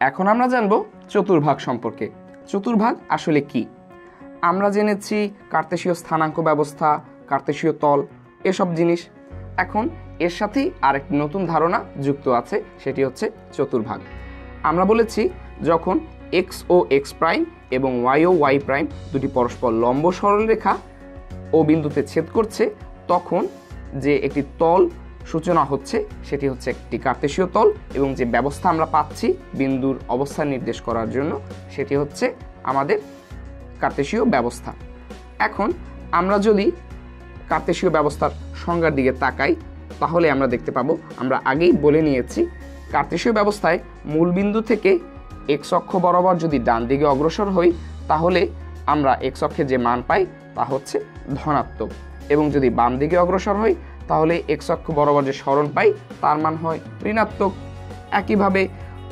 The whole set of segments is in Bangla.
এখন আমরা জানব চতুর্ভাগ সম্পর্কে। চতুর্ভাগ আসলে কি? আমরা জেনেছি কার্তেশীয় স্থানাঙ্ক ব্যবস্থা, কার্তেশীয় তল, এসব জিনিস। এখন এর সাথেই আরেকটি নতুন ধারণা যুক্ত আছে, সেটি হচ্ছে চতুর্ভাগ। আমরা বলেছি যখন এক্স ও এক্স প্রাইম এবং ওয়াই ও ওয়াই প্রাইম দুটি পরস্পর লম্ব সরলরেখা ও বিন্দুতে ছেদ করছে, তখন যে একটি তল সূচনা হচ্ছে, সেটি হচ্ছে একটি কার্তেশীয় তল এবং যে ব্যবস্থা আমরা পাচ্ছি বিন্দুর অবস্থান নির্দেশ করার জন্য, সেটি হচ্ছে আমাদের কার্তেশীয় ব্যবস্থা। এখন আমরা যদি কার্তেশীয় ব্যবস্থার সংজ্ঞার দিকে তাকাই, তাহলে আমরা দেখতে পাবো, আমরা আগেই বলে নিয়েছি, কার্তেশীয় ব্যবস্থায় মূল বিন্দু থেকে এক্স অক্ষ বরাবর যদি ডান দিকে অগ্রসর হই, তাহলে আমরা এক্স অক্ষে যে মান পাই, তা হচ্ছে ধনাত্মক এবং যদি বাম দিকে অগ্রসর হই তাহলে এক্স অক্ষ বরাবর যে স্মরণ পাই, তার মান হয় ঋণাত্মক। একইভাবে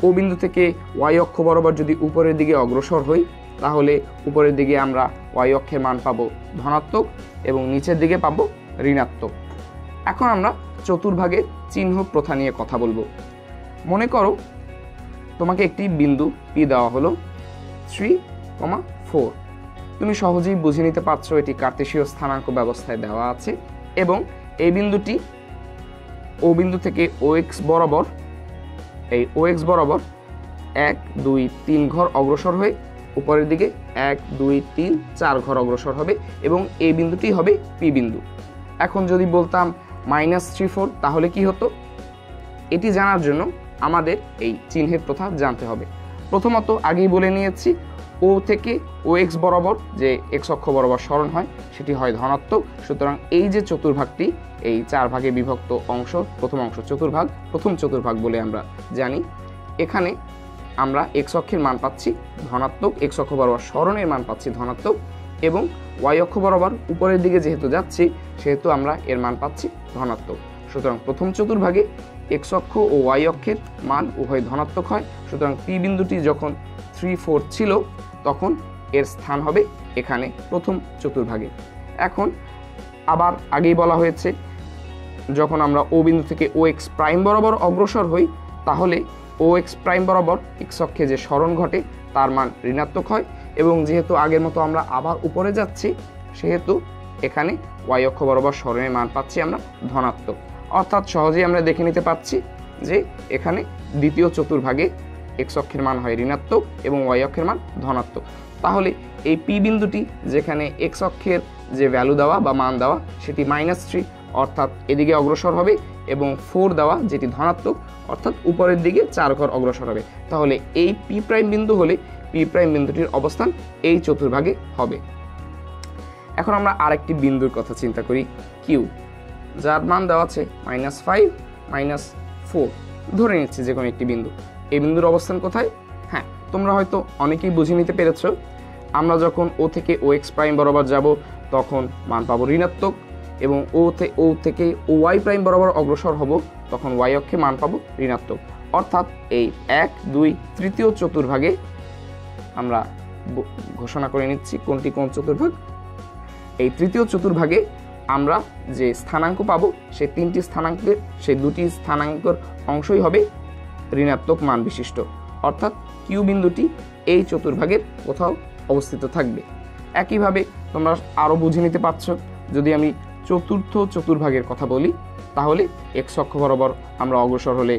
ও বিন্দু থেকে ওয়াই অক্ষ বরাবর যদি উপরের দিকে অগ্রসর হই, তাহলে উপরের দিকে আমরা ওয়াই অক্ষের মান পাবো ধনাত্মক এবং নিচের দিকে পাবো ঋণাত্মক। এখন আমরা চতুর্ভাগের চিহ্ন প্রথা নিয়ে কথা বলব। মনে করো তোমাকে একটি বিন্দু পি দেওয়া হলো থ্রি কমা ফোর তুমি সহজেই বুঝে নিতে পারছ এটি কার্তেশীয় স্থানাঙ্ক ব্যবস্থায় দেওয়া আছে এবং এই বিন্দুটি ও বিন্দু থেকে ও এক্স বরাবর, এই ও এক্স বরাবর এক, দুই, তিন ঘর অগ্রসর হয়ে উপরের দিকে এক, দুই, তিন, চার ঘর অগ্রসর হবে এবং এই বিন্দুটি হবে পি বিন্দু। এখন যদি বলতাম মাইনাস থ্রি ফোর তাহলে কি হতো? এটি জানার জন্য আমাদের এই চিহ্নের প্রথা জানতে হবে। প্রথমত আগেই বলে নিয়েছি ও থেকে ও এক্স বরাবর যে এক্স অক্ষ বরাবর স্মরণ হয়, সেটি হয় ধনাত্মক। সুতরাং এই যে চতুর্ভাগটি, এই চার ভাগে বিভক্ত অংশ, প্রথম অংশ চতুর্ভাগ, প্রথম চতুর্ভাগ বলে আমরা জানি। এখানে আমরা এক্স অক্ষের মান পাচ্ছি ধনাত্মক এক্স অক্ষ বরাবর স্মরণের মান পাচ্ছি ধনাত্মক এবং ওয়াই অক্ষ বরাবর উপরের দিকে যেহেতু যাচ্ছি, সেহেতু আমরা এর মান পাচ্ছি ধনাত্মক। সুতরাং প্রথম চতুর্ভাগে এক্স অক্ষ ও ওয়াই অক্ষের মান উভয় ধনাত্মক হয়। সুতরাং পি বিন্দুটি যখন থ্রি ফোর ছিল তখন এর স্থান হবে এখানে প্রথম চতুর্ভাগে। এখন আবার আগেই বলা হয়েছে, যখন আমরা ও বিন্দু থেকে ও এক্স প্রাইম বরাবর অগ্রসর হই, তাহলে ও এক্স প্রাইম বরাবর এক্স অক্ষে যে স্মরণ ঘটে, তার মান ঋণাত্মক হয় এবং যেহেতু আগের মতো আমরা আবার উপরে যাচ্ছি, সেহেতু এখানে ওয়াই অক্ষ বরাবর স্মরণের মান পাচ্ছি আমরা ধনাত্মক। অর্থাৎ সহজেই আমরা দেখে নিতে পাচ্ছি যে এখানে দ্বিতীয় চতুর্ভাগে এক্স অক্ষের মান হয় ঋণাত্মক এবং ওয়াই অক্ষের মান ধনাত্মক। তাহলে এই পি বিন্দুটি যেখানে এক্স অক্ষের যে ভ্যালু দেওয়া বা মান দেওয়া, সেটি মাইনাস থ্রি অর্থাৎ এদিকে অগ্রসর হবে এবং ফোর দেওয়া, যেটি ধনাত্মক, অর্থাৎ উপরের দিকে চার ঘর অগ্রসর হবে। তাহলে এই পি প্রাইম বিন্দু হলে পি প্রাইম বিন্দুটির অবস্থান এই চতুর্ভাগে হবে। এখন আমরা আরেকটি বিন্দুর কথা চিন্তা করি কিউ যার মান দেওয়া আছে মাইনাস ফাইভ মাইনাস ফোর ধরে নিচ্ছি যে কোনো একটি বিন্দু। এই বিন্দুর অবস্থান কোথায়? হ্যাঁ তোমরা হয়তো অনেকেই বুঝে নিতে পেরেছ। আমরা যখন ও থেকে ও এক্স প্রাইম বরাবর যাব, তখন মান পাবো ঋণাত্মক এবং ও ও থেকে ও ওয়াই প্রাইম বরাবর অগ্রসর হব, তখন ওয়াই অক্ষে মান পাবো ঋণাত্মক। অর্থাৎ এই এক, দুই, তৃতীয় চতুর্ভাগে আমরা ঘোষণা করে নিচ্ছি কোনটি কোন চতুর্ভাগ। এই তৃতীয় চতুর্ভাগে আমরা যে স্থানাঙ্ক পাবো সেই তিনটি স্থানাঙ্কের সেই দুটি স্থানাঙ্কর অংশই হবে ঋণাত্মক মান বিশিষ্ট। অর্থাৎ কিউ বিন্দুটি এই চতুর্ভাগের কোথাও অবস্থিত থাকবে। একইভাবে তোমরা আরও বুঝে নিতে পারছ, যদি আমি চতুর্থ চতুর্ভাগের কথা বলি, তাহলে এক্স অক্ষ বরাবর আমরা অগ্রসর হলে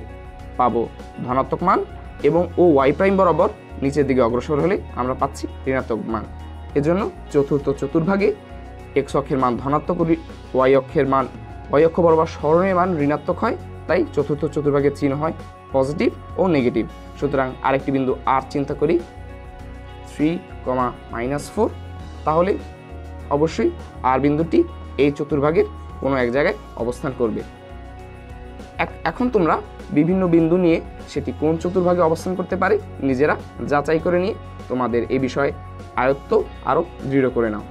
পাবো ধনাত্মক মান এবং ও ওয়াই প্রাইম বরাবর নিচের দিকে অগ্রসর হলে আমরা পাচ্ছি ঋণাত্মক মান। এজন্য চতুর্থ চতুর্ভাগে এক্স অক্ষের মান ধনাত্মক ওয়াই অক্ষের মান ওয়াই অক্ষ বরাবর স্মরণের মান ঋণাত্মক হয়, তাই চতুর্থ চতুর্ভাগের চিহ্ন হয় পজিটিভ ও নেগেটিভ। সুতরাং আরেকটি বিন্দু আর চিন্তা করি। Three comma minus four. তাহলে অবশ্যই আর বিন্দুটি এই চতুর্ভাগের কোনো এক জায়গায় অবস্থান করবে। এখন তোমরা বিভিন্ন বিন্দু নিয়ে সেটি কোন চতুর্ভাগে অবস্থান করতে পারে নিজেরা যাচাই করে নিয়ে তোমাদের এ বিষয়ে আয়ত্ত আরও দৃঢ় করে নাও।